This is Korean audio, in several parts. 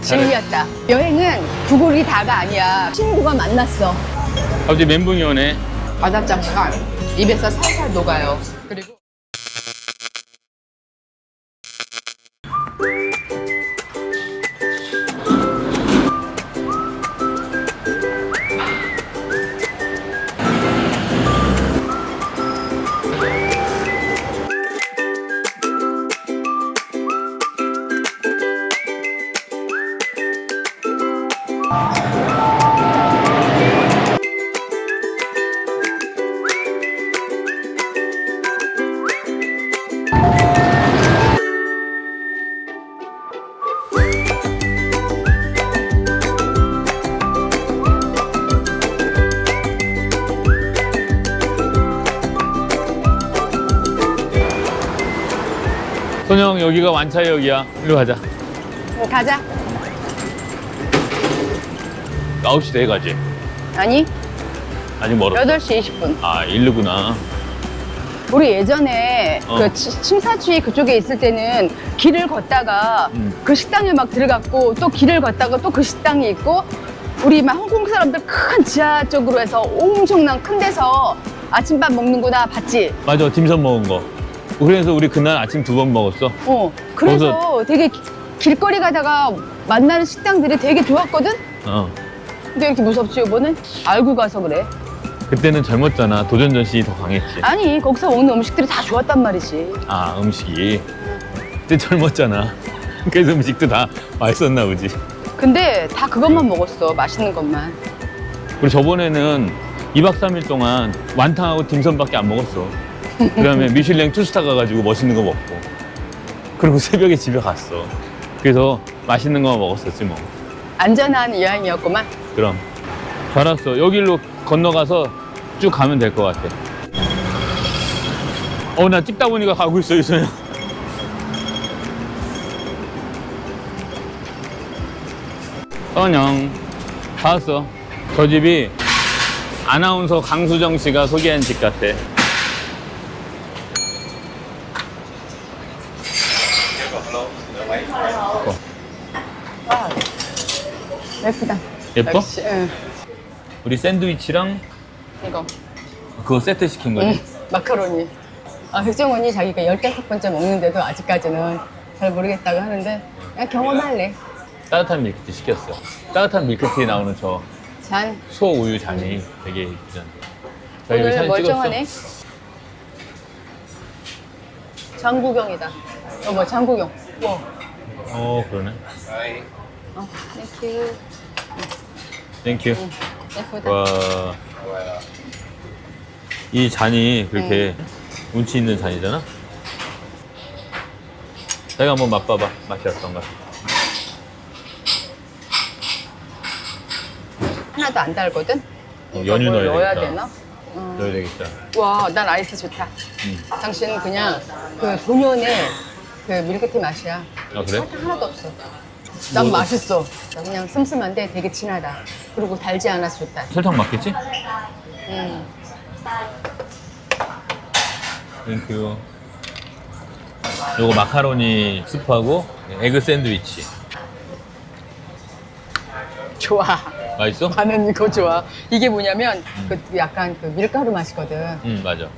진리였다. 여행은 구글이 다가 아니야. 친구가 만났어. 갑자기 멘붕이 오네. 바닷장사가 입에서 살살 녹아요. 선영 여기가 완차역이야. 일로 가자. 가자. 9시 돼 가지. 아니, 아직 멀었어. 8시 20분. 아, 일루구나. 우리 예전에 어. 그 치- 침사추이 그쪽에 있을 때는 길을 걷다가 음. 그 식당에 막 들어갔고 또 길을 걷다가 또 그 식당이 있고 우리 막 한국 사람들 큰 지하 쪽으로 해서 엄청난 큰 데서 아침밥 먹는구나 봤지? 맞아, 딤섬 먹은 거. 그래서 우리 그날 아침 두 번 먹었어. 어. 그래서 되게 기- 길거리 가다가 만나는 식당들이 되게 좋았거든? 어. 근데 이렇게 무섭지 이번엔? 알고 가서 그래. 그때는 젊었잖아. 도전 전신이 더 강했지. 아니 거기서 먹는 음식들이 다 좋았단 말이지. 아, 음식이. 그때 젊었잖아. 그래서 음식도 다 맛있었나 보지. 근데 다 그것만 먹었어 맛있는 것만. 우리 저번에는 2박 3일 동안 완탕하고 딤섬밖에 안 먹었어. 그 다음에 미슐랭 투스타 가가지고 멋있는 거 먹고. 그리고 새벽에 집에 갔어. 그래서 맛있는 거 먹었었지 뭐. 안전한 여행이었구만. 그럼. 잘 왔어. 여기로 건너가서 쭉 가면 될 것 같아. 어, 나 찍다 보니까 가고 있어, 이소영. 선영. 다 왔어. 저 집이 아나운서 강수정 씨가 소개한 집 같아. 예뻐? 역시, 응. 우리 샌드위치랑 이거. 그거 세트 시킨 거지? 응. 마카로니. 아, 흑정원이 자기가 15번째 먹는데도 아직까지는 잘 모르겠다고 하는데 그냥 경험할래. 따뜻한 밀크티 시켰어. 따뜻한 밀크티에 나오는 저 잔. 소우유 잔이 되게 예쁘잖아. 오늘 사진 멀쩡하네. 찍었어. 장구경이다. 여보, 장구경. 우와. 어, 그러네. 어, 땡큐. 땡큐. 예쁘다. 와. 이 잔이 그렇게 운치 있는 잔이잖아? 내가 한번 맛봐봐. 맛이 어떤가. 하나도 안 달거든? 어, 이거 연유 뭘 넣어야 넣어야 되겠다. 되나? 음. 넣어야 되겠다. 와, 난 아이스 좋다. 음. 당신은 그냥 그 본연의 그 밀크티 맛이야. 아, 그래? 설탕 하나도 없어. 난 뭐- 맛있어. 나 그냥 슴슴한데 되게 진하다. 그리고 달지 않아서 좋다. 설탕 맞겠지? 음. 땡큐. 요거 마카로니 스프하고 에그 샌드위치. 좋아. 맛있어? 나는 이거 좋아. 이게 뭐냐면 그 약간 그 밀가루 맛이거든. 응, 맞아.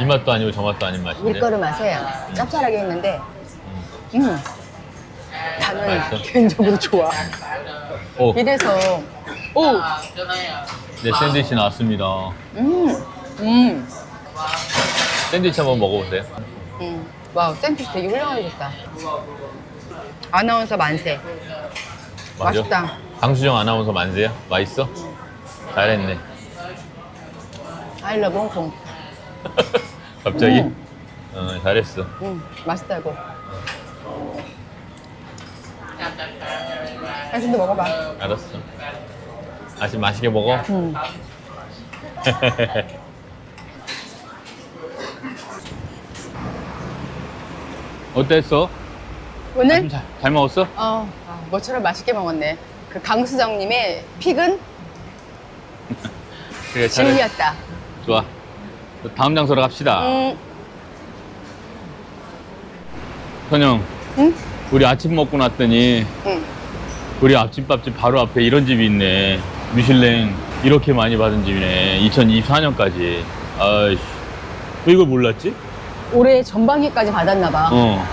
이 맛도 아니고 저 맛도 아닌 맛인데. 밀가루 맛에 짭짤하게 했는데, 음. 나는 맛있어? 개인적으로 좋아. 오, 이래서, 오, 네, 샌드위치 나왔습니다. 음, 음, 샌드위치 한번 먹어보세요. 음. 와우, 샌드위치 되게 훌륭하게 됐다. 아나운서 만세. 맞아? 맛있다. 강수정 아나운서 만세야? 맛있어? 잘했네. I love 홍콩. 갑자기? 음. 어, 잘했어. 음, 맛있다, 이거. 당신도 먹어봐. 알았어. 아직 맛있게 먹어. 음. 어땠어? 오늘, 아침 잘, 잘 먹었어? 어, 아, 뭐처럼 맛있게 먹었네. 그 강수정님의 픽은 그래. 진리였다. 좋아. 다음 장소로 갑시다. 음, 선영, 응? 우리 아침 먹고 났더니 응. 우리 앞집 밥집 바로 앞에 이런 집이 있네. 미슐랭 이렇게 많이 받은 집이네. 2024년까지. 아이씨. 왜 이걸 몰랐지? 올해 전반기까지 받았나 봐. 어.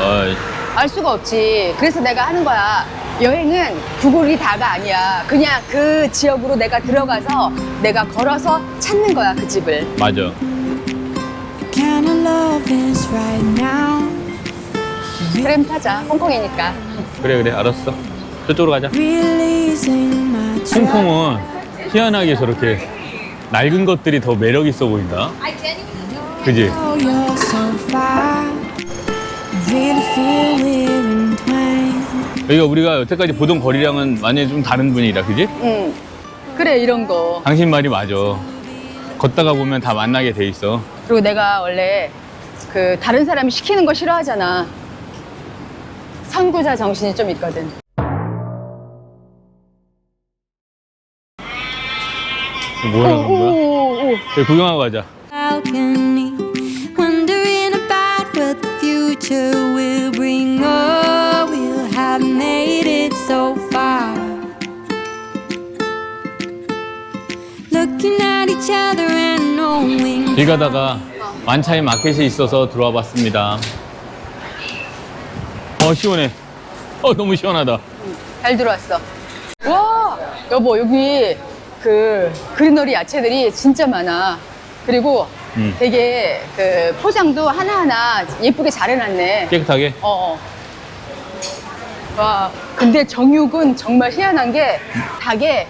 아이. 알 수가 없지. 그래서 내가 하는 거야. 여행은 구글이 다가 아니야. 그냥 그 지역으로 내가 들어가서 내가 걸어서 찾는 거야, 그 집을. 맞아. kind of love is right now. 그램 타자. 홍콩이니까. 그래 그래 알았어. 저쪽으로 가자. 홍콩은 희한하게 저렇게 낡은 것들이 더 매력 있어 보인다. 그지? 여기가 우리가 여태까지 보던 거리랑은 완전히 좀 다른 분위기다, 그지? 응. 그래, 이런 거. 당신 말이 맞아. 걷다가 보면 다 만나게 돼 있어. 그리고 내가 원래 그 다른 사람이 시키는 거 싫어하잖아. 선구자 정신이 좀 있거든. 뭐라는 거야? 오, 오. 여기 구경하고 가자. balcony, wondering about what the future will bring. Oh, we'll have made it so far. Looking at each other and knowing. 길 가다가 만차이 마켓이 있어서 들어와 봤습니다. 어, 시원해. 어, 너무 시원하다. 잘 들어왔어. 와, 여보, 여기 그 그리너리 야채들이 진짜 많아. 그리고 음. 되게 그 포장도 하나하나 예쁘게 잘 해놨네. 깨끗하게. 어. 어. 와, 근데 정육은 정말 희한한 게 닭에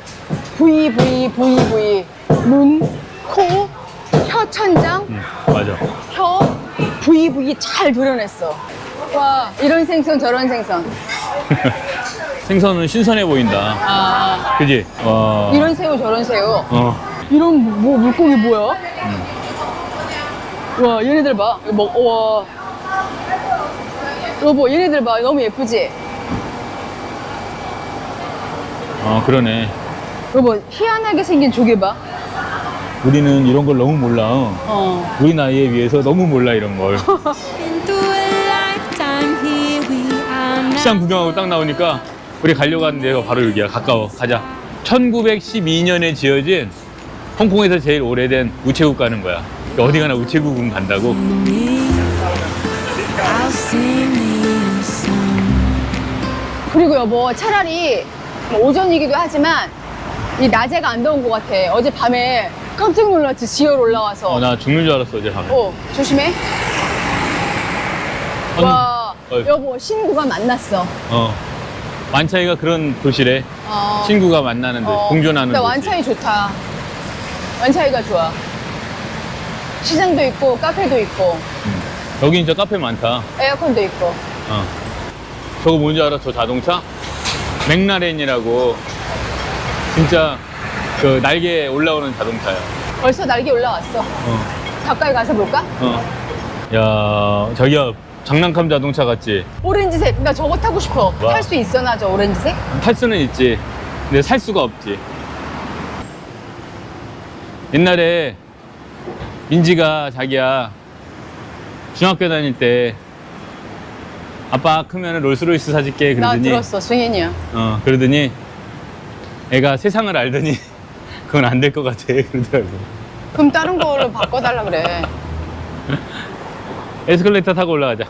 부위, 부위, 부위, 부위, 눈, 코, 혀 천장, 응, 맞아. 혀, 부위, 부위 잘 도려냈어. 와, 이런 생선, 저런 생선. 생선은 신선해 보인다. 아, 그지? 와. 이런 새우, 저런 새우. 어. 이런 뭐 물고기 뭐야? 와, 얘네들 봐. 이거 먹, 와. 여보, 얘네들 봐. 너무 예쁘지? 어, 그러네. 여보, 희한하게 생긴 조개 봐. 우리는 이런 걸 너무 몰라. 어. 우리 나이에 비해서 너무 몰라, 이런 걸. 시장 구경하고 딱 나오니까 우리 가려고 하는 데가 바로 여기야. 가까워. 가자. 1912년에 지어진 홍콩에서 제일 오래된 우체국 가는 거야. 어디 가나 우체국은 간다고. 그리고 여보, 차라리 뭐 오전이기도 하지만 이 낮에가 안 더운 것 같아. 어제 밤에 깜짝 놀랐지. 지열 올라와서. 어, 나 죽는 줄 알았어, 어제 밤에. 어, 조심해. 언- 와, 어이. 여보, 신구가 만났어. 어. 만차이가 그런 도시래. 어. 친구가 만나는 데, 어, 공존하는 근데 도시. 완차이 좋다. 완차이가 좋아. 시장도 있고, 카페도 있고, 여기 진짜 카페 많다. 에어컨도 있고. 어. 저거 뭔지 알아? 저 자동차? 맥라렌이라고 진짜 그 날개 올라오는 자동차야. 벌써 날개 올라왔어. 어. 가까이 가서 볼까? 어. 야, 자기야 장난감 자동차 같지? 오렌지색. 나 저거 타고 싶어. 와. 탈 수 있어, 나 저 오렌지색? 탈 수는 있지. 근데 살 수가 없지. 옛날에 민지가 자기야 중학교 다닐 때 아빠 크면 롤스로이스 사줄게 나 그러더니 들었어, 승현이야. 어 그러더니 애가 세상을 알더니 그건 안 될 것 같아 그러더라고 그럼 다른 걸로 바꿔달라 그래. 에스컬레이터 타고 올라가자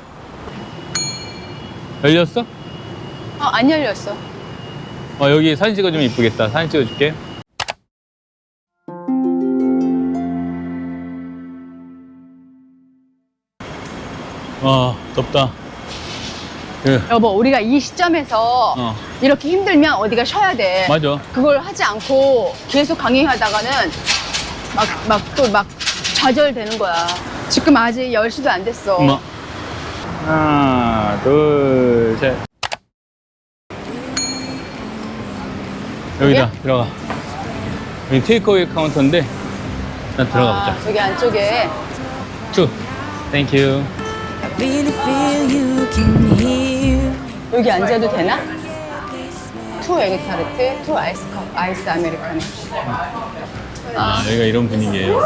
열렸어? 어, 안 열렸어. 어 여기 사진 찍어주면 이쁘겠다 사진 찍어줄게 와 덥다 그, 여보, 우리가 이 시점에서 어. 이렇게 힘들면 어디가 쉬어야 돼. 맞아 그걸 하지 않고 계속 강의하다가는 막, 막 또 막 좌절되는 거야. 지금 아직 10시도 안 됐어. 엄마 하나 둘 셋 여기다 여기야? 들어가 여기 테이크어웨이 카운터인데 일단 들어가 보자 아, 저기 안쪽에 투 땡큐 I really feel you can hear. 여기 앉아도 되나? 투 에그 타르트, 투 아이스 컵, 아이스 아메리카노. 아 여기가 이런 분위기예요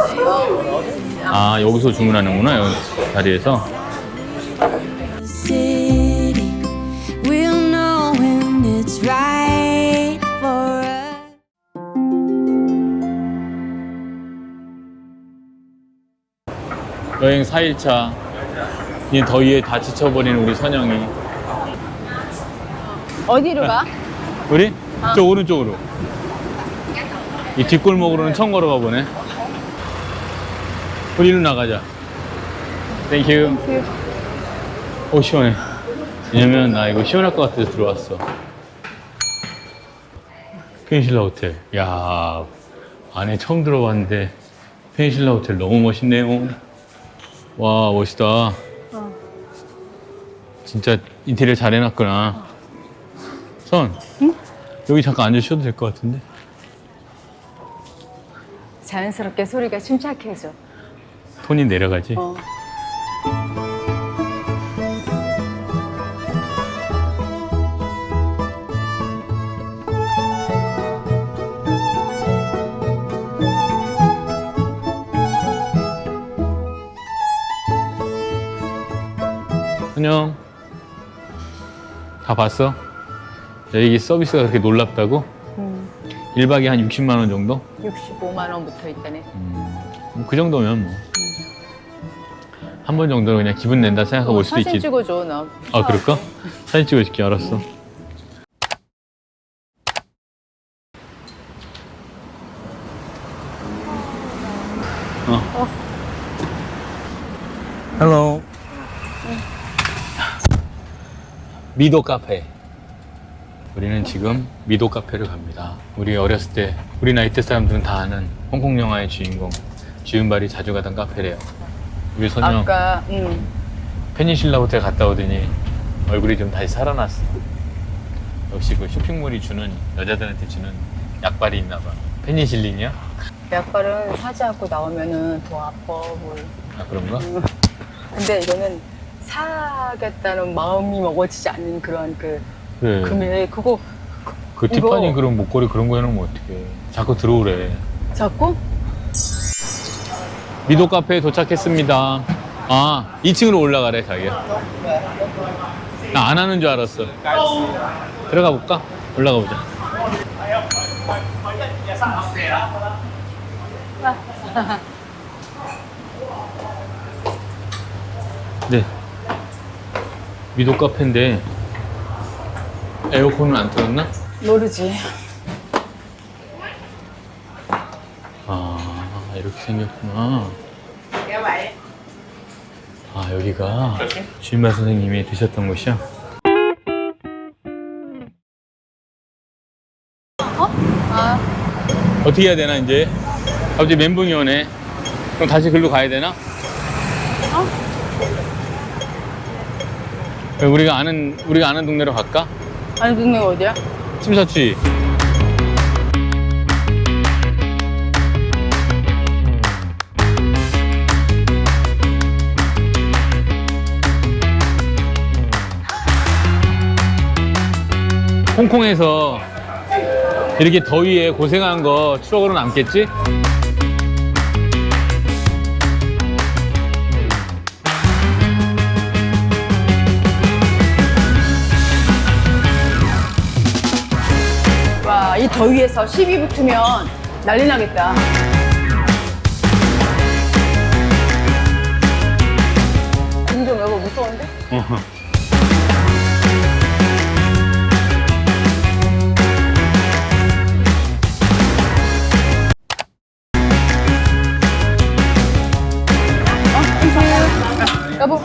아 여기서 주문하는구나 여기 자리에서. 여행 4일차. 이 더위에 다 지쳐버린 우리 선영이. 어디로 가? 우리? 저 오른쪽으로. 이 뒷골목으로는 처음 걸어가 보네. 우리 일로 나가자. 땡큐. 오, 시원해. 왜냐면 나 이거 시원할 것 같아서 들어왔어. 페니실라 호텔. 야 안에 처음 들어봤는데 페니실라 호텔 너무 멋있네요. 와, 멋있다. 진짜 인테리어 잘 해놨구나. 선. 여기 잠깐 앉아 쉬어도 될 것 같은데? 자연스럽게 소리가 침착해져. 톤이 내려가지? 어. 안녕. 다 봤어? 여기 서비스가 그렇게 놀랍다고? 음, 1박에 한 60만 원 정도? 65만 원부터 있다네. 뭐그 정도면 뭐. 한 번 정도는 그냥 기분 낸다 생각하고 올 수도 사진 있지. 찍어줘 나. 아, 그럴까? 사진 찍어줄게, 알았어. 어. 헬로. 미도 카페. 우리는 지금 미도 카페를 갑니다. 우리 어렸을 때, 우리 나이 때 사람들은 다 아는 홍콩 영화의 주인공 주윤발이 자주 가던 카페래요. 우리 선영 아까 음, 페니실라 호텔 갔다 오더니 얼굴이 좀 다시 살아났어. 역시 그 쇼핑몰이 주는 여자들한테 주는 약발이 있나 봐. 페니실린이야? 약발은 사지 않고 나오면은 더 아파 뭘. 아 그런가? 근데 이거는 사겠다는 마음이 먹어지지 않는 그런 그 그래. 금액 그거 그 이거- 티파니 그런 목걸이 그런 거 해놓으면 어떡해. 자꾸 들어오래. 자꾸 미도 카페에 도착했습니다. 아, 2층으로 올라가래, 자기야. 나 안 하는 줄 알았어. 들어가 볼까? 올라가 보자. 네. 미도 카페인데 에어컨은 안 틀었나? 모르지. 아, 이렇게 생겼구나. 아, 여기가 주인발 선생님이 드셨던 곳이야? 아 어떻게 해야 되나, 이제? 갑자기 멘붕이 오네. 그럼 다시 글로 가야 되나? 우리가 아는, 우리가 아는 동네로 갈까? 아니 동네 어디야? 침사추이. 홍콩에서 이렇게 더위에 고생한 거 추억으로 남겠지? 더위에서 시비 붙으면 난리 나겠다. 인좀 여보 무서운데? 어, 여보.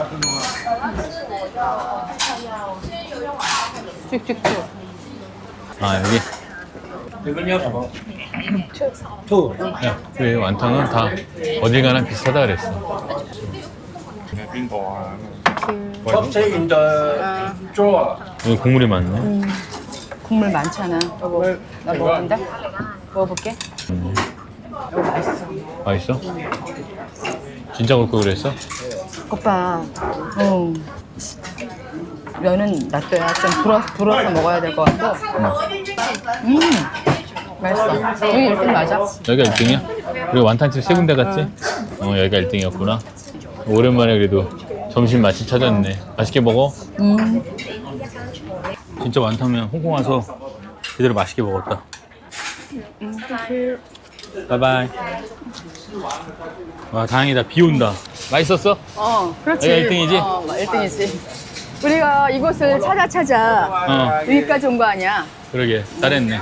쭉쭉쭉. 아, 여기. 투. 야, 어. 네. 네. 네. 그래 완탕은 다 어딜 가나 비싸다 그랬어. Top three 아. 어, 국물이 많네. 음. 국물 많잖아. 여보, 나 먹는다. 먹어볼게. 여보 맛있어. 맛있어? 진짜 먹고 그랬어? 오빠, 응. 면은 놔둬야 좀 불어, 불어서 먹어야 될 것 같고. 음, 맛있어. 여기 1등 맞아? 여기가 1등이야? 우리 완탕집 세 군데 갔지? 어, 여기가 1등이었구나. 오랜만에 그래도 점심 맛집 찾았네. 맛있게 먹어? 음, 진짜 완탕면 홍콩 와서 제대로 맛있게 먹었다. 바이바이. 와, 다행이다. 비 온다. 맛있었어? 어, 그렇지. 여기가 1등이지? 어, 1등이지. 우리가 이곳을 찾아 찾아 어, 여기까지 온 거 아니야? 그러게. 잘했네.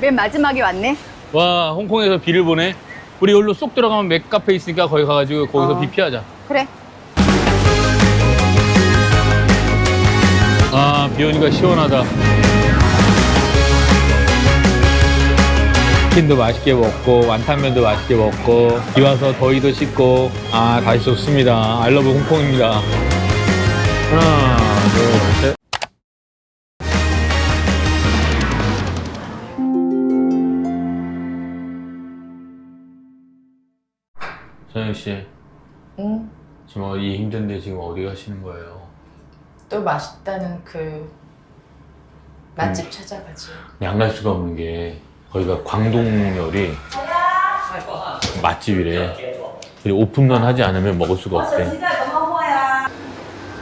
맨 마지막에 왔네? 와, 홍콩에서 비를 보네. 우리 여기로 쏙 들어가면 맥카페 있으니까 거기 가가지고 거기서 어. 비 피하자. 그래. 아, 비 오니까 시원하다. 치킨도 맛있게 먹고, 완탕면도 맛있게 먹고, 비 와서 더위도 씻고, 아, 다시 좋습니다. 알러브 홍콩입니다. 하나, 둘, 셋. 서영 씨, 응. 지금 어디 힘든데 지금 어디 가시는 거예요? 또 맛있다는 그 맛집 찾아가지. 안 갈 수가 없는 게 거기가 광동열이 맛집이래. 그리고 오픈런 하지 않으면 먹을 수가 없대.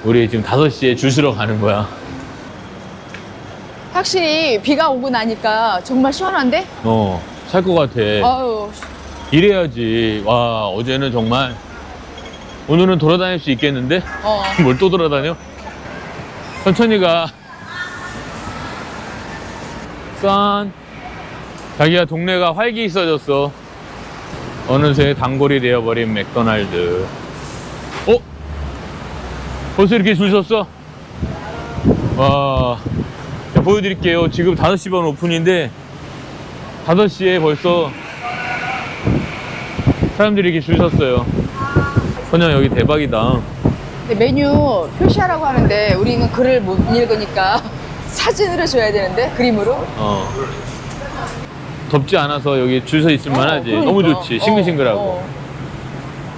우리 지금 5시에 줄 서러 가는 거야. 확실히 비가 오고 나니까 정말 시원한데? 어, 살 것 같아. 아유, 이래야지. 와, 어제는 정말 오늘은 돌아다닐 수 있겠는데? 어. 뭘 또 돌아다녀? 천천히 가. 싼. 자기야 동네가 활기 있어졌어. 어느새 단골이 되어버린 맥도날드. 어? 벌써 이렇게 줄 섰어? 와. 자, 보여드릴게요. 지금 5시 반 오픈인데 5시에 벌써 사람들이 이렇게 줄 섰어요. 선영 여기 대박이다. 근데 메뉴 표시하라고 하는데 우리는 글을 못 읽으니까 사진으로 줘야 되는데 그림으로. 어. 덥지 않아서 여기 줄 서 있을 만 하지. 그러니까. 너무 좋지. 싱글싱글하고. 어, 어.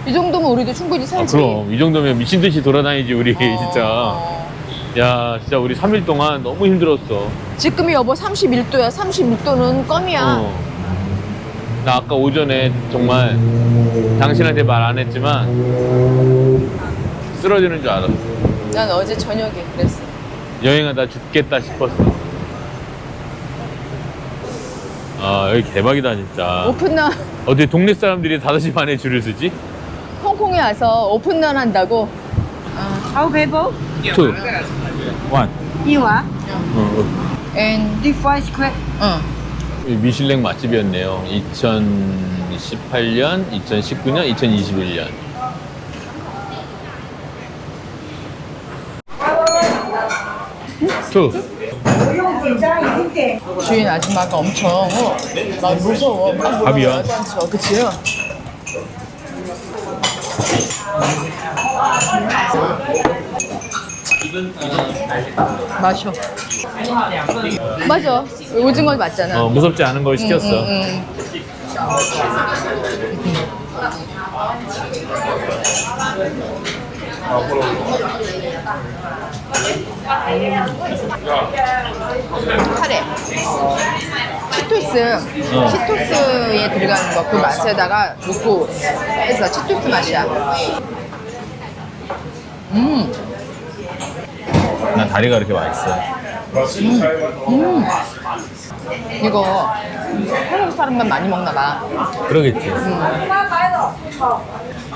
이 정도면 우리도 충분히 아, 살지. 그럼. 이 정도면 미친 듯이 돌아다니지, 우리. 어. 진짜. 야, 진짜 우리 3일 동안 너무 힘들었어. 지금이 여보 31도야. 36도는 껌이야. 어. 나 아까 오전에 정말 당신한테 말 안 했지만 쓰러지는 줄 알았어. 난 어제 저녁에 그랬어. 여행하다 죽겠다 싶었어. 아, 여기 대박이다, 진짜. 오픈런 어디 동네 사람들이 5시 반에 줄을 서지? 홍콩에 와서 오픈런 한다고. How people? 투. 원. You are? 어, And Different square. 어. 이 미슐랭 맛집이었네요. 2018년, 2019년, 2021년. 투. 주인 아줌마가 엄청 어, 막 무서워. 막 밥이야? 뭐라고 하지? 그치? 마셔. 맞아. 오징어 맞잖아. 어, 무섭지 않은 걸 시켰어. 응, 응. 카레. 치토스. 어. 치토스에 들어가는 거 그 맛에다가 넣고 해서 치토스 맛이야. 음. 난 다리가 그렇게 맛있어. 이거 한국 사람만 많이 먹나 봐. 그러겠지.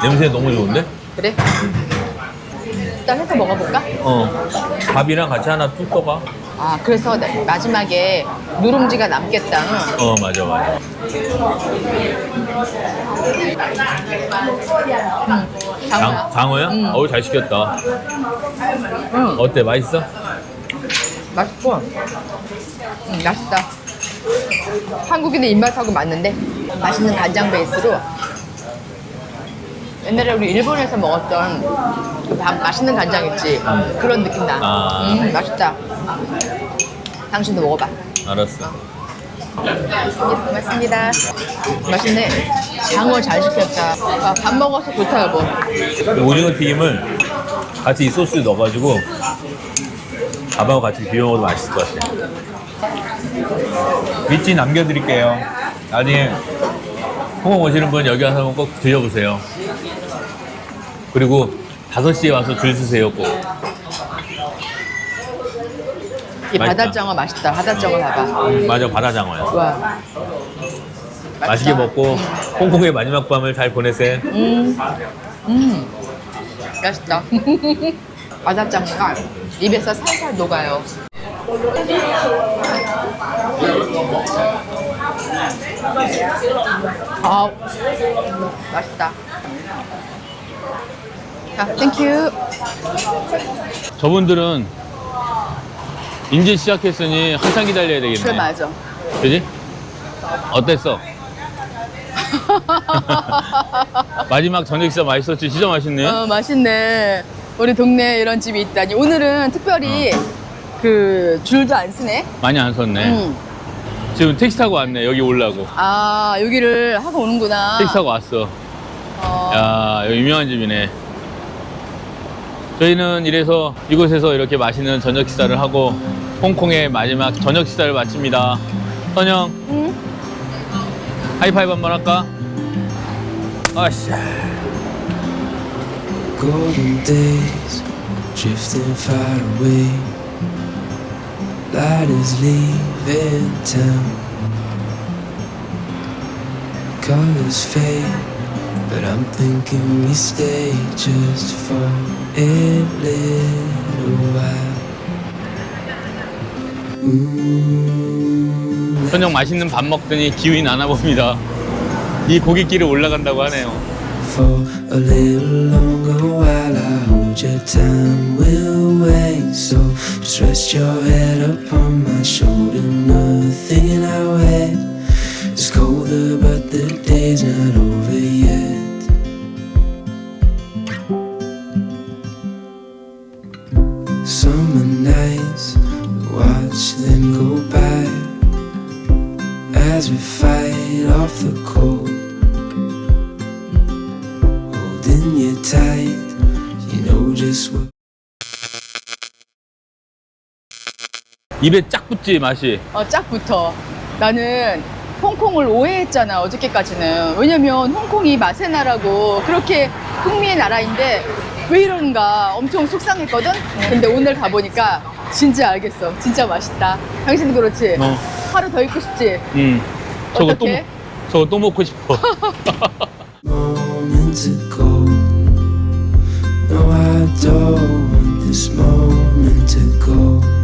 냄새 너무 좋은데? 그래? 일단 해서 먹어볼까? 어. 밥이랑 같이 하나 뚝 떠봐. 아, 그래서 나- 마지막에 누룽지가 남겠다. 응. 어, 맞아, 맞아. 장어야. 장, 장어야? 응. 어우, 잘 시켰다. 응, 어때? 맛있어? 맛있고. 응, 맛있다. 한국인의 입맛하고 맞는데 맛있는 간장 베이스로 옛날에 우리 일본에서 먹었던 그 밥- 맛있는 간장 있지? 그런 느낌 나. 아. 음, 맛있다. 당신도 먹어봐. 알았어. 고맙습니다. 맛있네. 장어 잘 시켰다. 아, 밥 먹어서 좋다, 여보. 오징어 튀김을 같이 이 소스에 넣어가지고 밥하고 같이 비벼 먹어도 맛있을 것 같아. 위치 남겨드릴게요. 나중에 홍콩 오시는 분 여기 와서 한번 꼭 드셔보세요. 그리고 5시에 와서 줄 서세요, 꼭. 이 맛있다. 바다장어 맛있다. 바다장어 봐봐. 맞아 바다장어야. 와. 맛있게 먹고 홍콩의 마지막 밤을 잘 보내세요. 맛있다. 바다장어가 입에서 살살 녹아요. 아, 맛있다. 자, 땡큐. 저분들은 이제 시작했으니 한참 기다려야 그래 되겠네. 맞아. 그지? 어땠어? 마지막 저녁 식사 맛있었지? 진짜 맛있네. 어, 맛있네. 우리 동네에 이런 집이 있다니. 오늘은 특별히 그 줄도 안 쓰네. 많이 안 섰네. 응. 지금 택시 타고 왔네. 여기 올라고. 아, 여기를 하고 오는구나. 택시 타고 왔어. 어, 야, 여기 유명한 집이네. 저희는 이래서 이곳에서 이렇게 맛있는 저녁 식사를 하고 홍콩의 마지막 저녁 식사를 마칩니다. 선영, 응? 하이파이브 한 번 할까? 아씨. golden days drifting far away. Light is leaving town. Colors fade, but I'm thinking we stay just for a little while. Mm, 선영 맛있는 밥 먹더니 기운이 나나 봅니다. 이 고깃길을 올라간다고 하네요. for a little longer while I your time will wait. So just rest your head upon my shoulder. Nothing in our head is colder, but the day's not over yet. Summer nights, watch them go by as we fight off the cold. holding you tight. Just what. 입에 쫙 붙지 맛이. 어, 쫙 붙어. 나는 홍콩을 오해했잖아, 어저께까지는. 왜냐면 홍콩이 맛의 나라고 그렇게 흥미의 나라인데 왜 이런가 엄청 속상했거든? 근데 오늘 가보니까 진짜 알겠어. 진짜 맛있다. 당신도 그렇지? 어. 하루 더 있고 싶지? 음. 저거 또 어떡해? 먹- 저거 또 먹고 싶어. Moments ago. Don't want this moment to go.